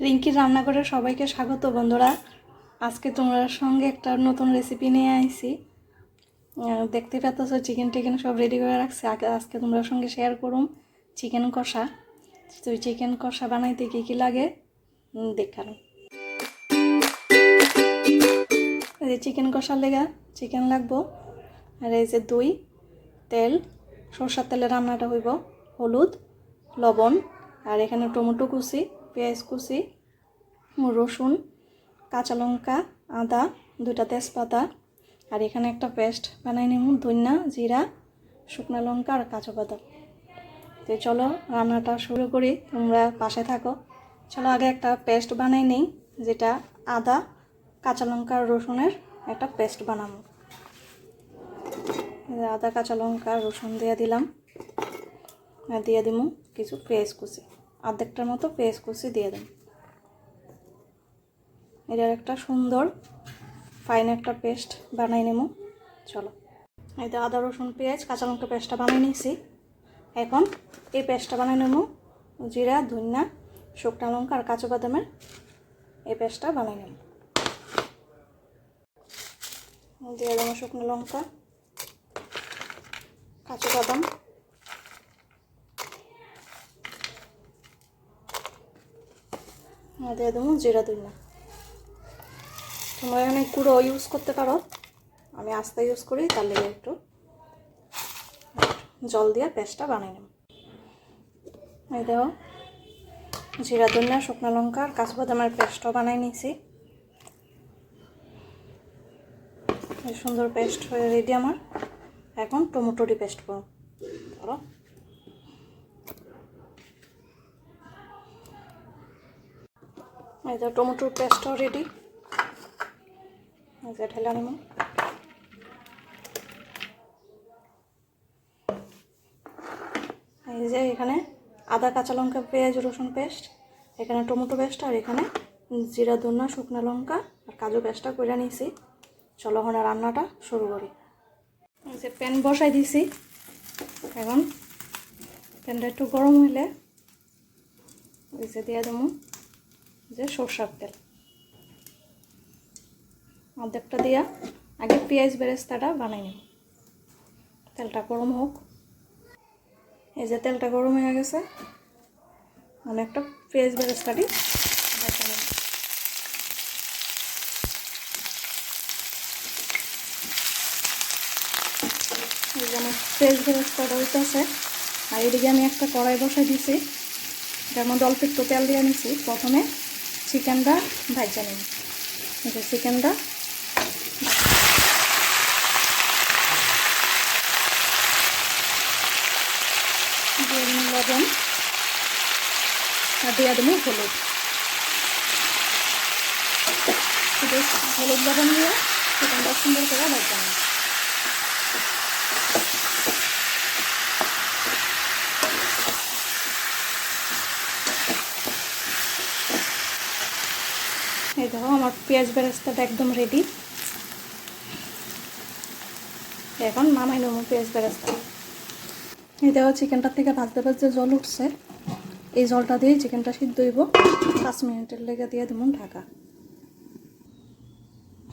রিঙ্কির রান্নাঘরে সবাইকে স্বাগত বন্ধুরা। আজকে তোমরা সঙ্গে একটা নতুন রেসিপি নিয়ে আহ, দেখতে পাচ্ছ চিকেন টিকেন সব রেডি করে রাখছি। আগে আজকে তোমরা সঙ্গে শেয়ার করুম চিকেন কষা। তুই চিকেন কষা বানাইতে কী কী লাগে দেখানো এই যে চিকেন কষার লেগা চিকেন লাগবো। আর এই যে দই তেল সরষার তেলে রান্নাটা হইব। হলুদ লবণ আর এখানে টমেটো কুচি। পেঁয়াজ কুচি, রসুন, কাঁচা লঙ্কা, আদা, দুইটা তেজপাতা, আর এখানে একটা পেস্ট বানাই নিব, ধনিয়া জিরা, শুকনো লঙ্কা আর কাঁচা বাদাম। তো চলো রান্নাটা শুরু করি, তোমরা পাশে থাকো। চলো আগে একটা পেস্ট বানাই নিই, যেটা আদা, কাঁচা লঙ্কা আর রসুনের একটা পেস্ট বানাবো। আদা, কাঁচা লঙ্কা রসুন দিয়ে দিলাম। আর দিয়ে দিব কিছু পেঁয়াজ কুচি। অর্ধেকটার মতো পেঁয়াজ কুচি দিয়ে দিন এটার একটা সুন্দর ফাইন একটা পেস্ট বানাই নেব। চলো। এই তো আদা, রসুন, পেঁয়াজ, কাঁচা লঙ্কা পেস্টটা বানিয়ে নিয়েছি। এখন এই পেস্টটা বানিয়ে নেব। জিরা, ধনিয়া, শুকনো লঙ্কা আর কাঁচা বাদামের এই পেস্টটা বানিয়ে নেব। দিয়ে দেবো শুকনো লঙ্কা, কাঁচা বাদাম। দিয়ে দেবো জিরা ধনিয়া। তোমরা এখানে কুড়ো ইউজ করতে পারো। আমি আস্তে ইউজ করি, তার লেগে একটু জল দিয়ে পেস্টটা বানিয়ে নেব। এই দেখো, জিরা ধনিয়া, শুকনো লঙ্কা আর কাঁচা বাদামের পেস্টও বানিয়ে নিয়েছি। সুন্দর পেস্ট হয়ে রেডি আমার। এখন টমেটোটি পেস্ট করো ধরো। এই তো টমেটোর পেস্টও রেডি এই যে নেব এই যে এখানে আদা, কাঁচা লঙ্কা, পেঁয়াজ, রসুন পেস্ট, এখানে টমেটো পেস্ট আর এখানে জিরা ধনা শুকনো লঙ্কা আর কাজু পেস্টটা করে নিয়েছি চলো এখন রান্নাটা শুরু করি। যে প্যান বসাই দিছি। এখন প্যানটা একটু গরম হইলে যে দিয়ে দেবো। যে সর্ষার তেল। অর্ধেকটা দিয়া আগে পেঁয়াজ বেরেস্তাটা বানাই নেব। তেলটা গরম হোক। এই যে তেলটা গরম হয়ে গেছে অনেকটা পেঁয়াজ বেরেস্তাটি আমার পেঁয়াজ বেরেস্তাটা হইতেছে, আর এদিকে আমি একটা কড়াই বসাই দিছি। যার মধ্যে একটু তেল দিয়ে নিছি প্রথমে। চিকেনটা ভাজা এই যে চিকেনটা। লবণ। আর দিয়ে দেবো হলুদ। হলুদ লবণ দিয়ে চিকেনটা সুন্দর করে ভাজা নিই এই দেখো, আমার পেঁয়াজ বেরেস্তাটা একদম রেডি এখন নামাই নেব পেঁয়াজ বেরেস্তা। এই দেখো চিকেনটার থেকে ভাজতে ভাজতে জল উঠছে। এই জলটা দিয়ে চিকেনটা সিদ্ধ হইব। পাঁচ মিনিটের লেগে দিয়ে দেবো ঢাকা।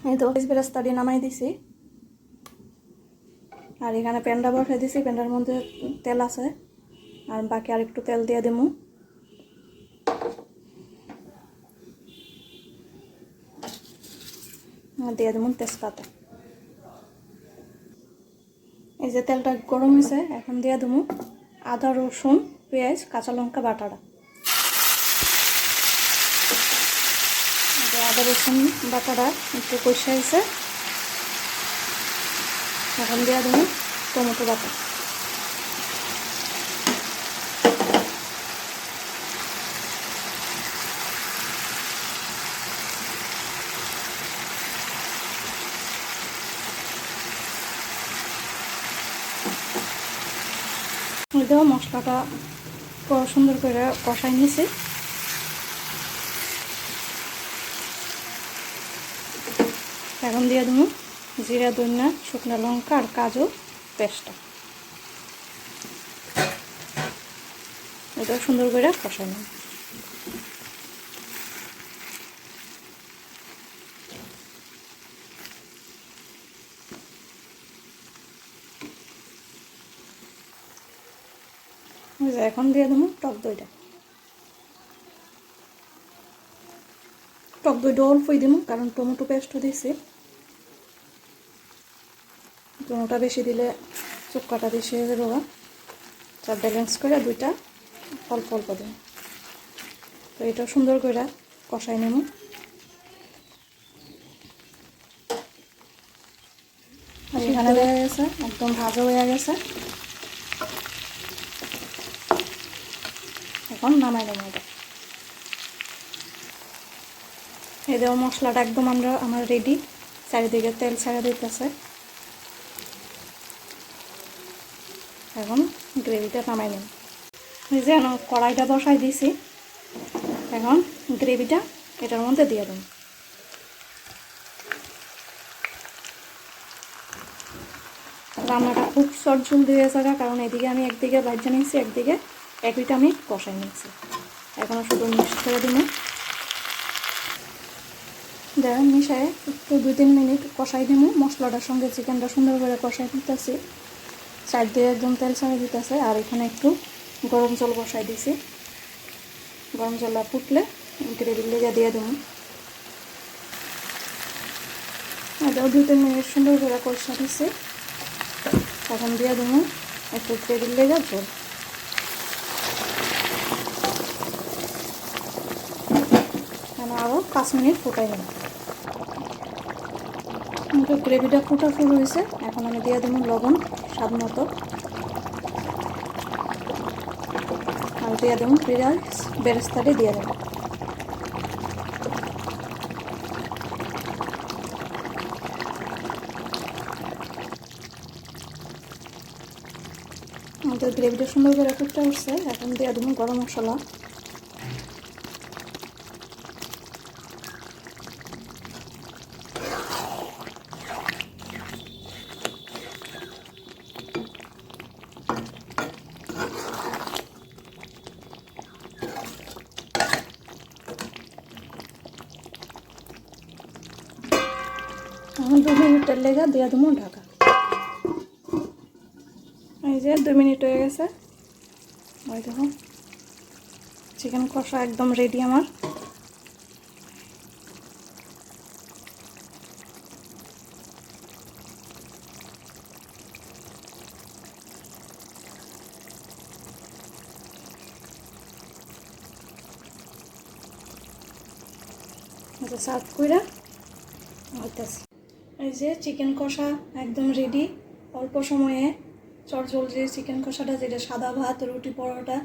এই দেখো, পেঁয়াজ বেরেস্তা দিয়ে নামাই দিছি। আর এখানে প্যান্ডা বসাই দিছি প্যান্ডার মধ্যে তেল আছে। আর বাকি আর একটু তেল দিয়ে দেবো। দিয়ে দেবো তেজপাতা এই যে তেলটা গরম হয়েছে, এখন দিয়ে দেবো আদা, রসুন, পেঁয়াজ, কাঁচা লঙ্কা, বাটাটা। আদা, রসুন, বাটাটা একটু কষে হয়েছে এখন দিয়ে দেবো টমেটো বাটা। দেওয়া মশলাটা সুন্দর করে কষাই নিয়েছি। এখন দিয়ে দেবো জিরা, ধনিয়া, শুকনো লঙ্কা আর কাজু পেস্টটা। এটা সুন্দর করে কষাই নেব। এখন দিয়ে দেবো টক দইটা। টক দইটা অল্পই দিব কারণ টমেটো পেস্টও দিয়েছি। টমেটোটা বেশি দিলে চুক্কাটা বেশি হয়ে যাবে যা ব্যালেন্স করে দুইটা অল্প অল্প দিন তো এটা সুন্দর করে কষাই নেব। আর এখানে গেছে একদম ভাজা হয়ে গেছে। এখন নামাই এটা এই দেওয়া মশলাটা একদম আমরা, আমার রেডি চারিদিকে তেল ছাড়া দিতেছে। এখন গ্রেভিটা নামাই নেব। এই যে কড়াইটা বসাই দিছি এখন গ্রেভিটা এটার মধ্যে দিয়ে দেব। রান্নাটা খুব শর্ট ঝুল দিয়ে থাকা কারণ এদিকে আমি একদিকে ভাজা নিয়েছি একদিকে একইটা আমি কষাই নিচ্ছি। এখন শুধু মিক্স করে দিন দেখ মিশায় একটু দুই তিন মিনিট কষাই দিব মশলাটার সঙ্গে চিকেনটা সুন্দর করে কষাই দিতেছি। সাইড দিয়ে একদম তেল ছাড়া দিতেছে। আর এখানে একটু গরম জল বসাই দিছি। গরম জলটা ফুটলে গ্রেভির লেগে দিয়ে দেবো এটাও দুই তিন মিনিট সুন্দর করে কষা দিছি। এখন দিয়ে দেবো একটু গ্রেভির লেগে জল মানে আরও পাঁচ মিনিট ফুটাই নেব তো গ্রেভিটা ফুটা শুরু হয়েছে, এখন আমি দিয়ে দেবো লবণ, স্বাদ মতো। আর দিয়ে দেবো পেঁয়াজ বেরেস্তাটি দিয়ে দেবো। আমাদের গ্রেভিটা সুন্দর করে ফুটতে উঠছে, এখন দিয়ে দেবো গরম মশলা। এখন দু মিনিটের লেগে দিয়ে দেবো ঢাকা। এই যে দুই মিনিট হয়ে গেছে। ওই দেখো, চিকেন কষা একদম রেডি আমার। সার্ভ করে হইতেছে। এই যে চিকেন কষা একদম রেডি অল্প সময়ে চটজল যে চিকেন কষাটা যেটা সাদা ভাত, রুটি, পরোটা,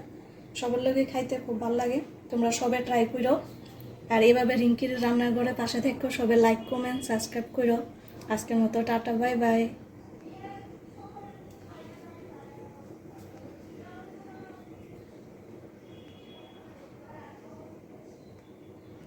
সবার লোকে খাইতে খুব ভালো লাগে। তোমরা সবে ট্রাই করো। আর এইভাবে রিঙ্কির রান্নাঘরে পাশে থেকো, সবে লাইক কমেন্ট সাবস্ক্রাইব করো। আজকের মতো টাটা বাই বাই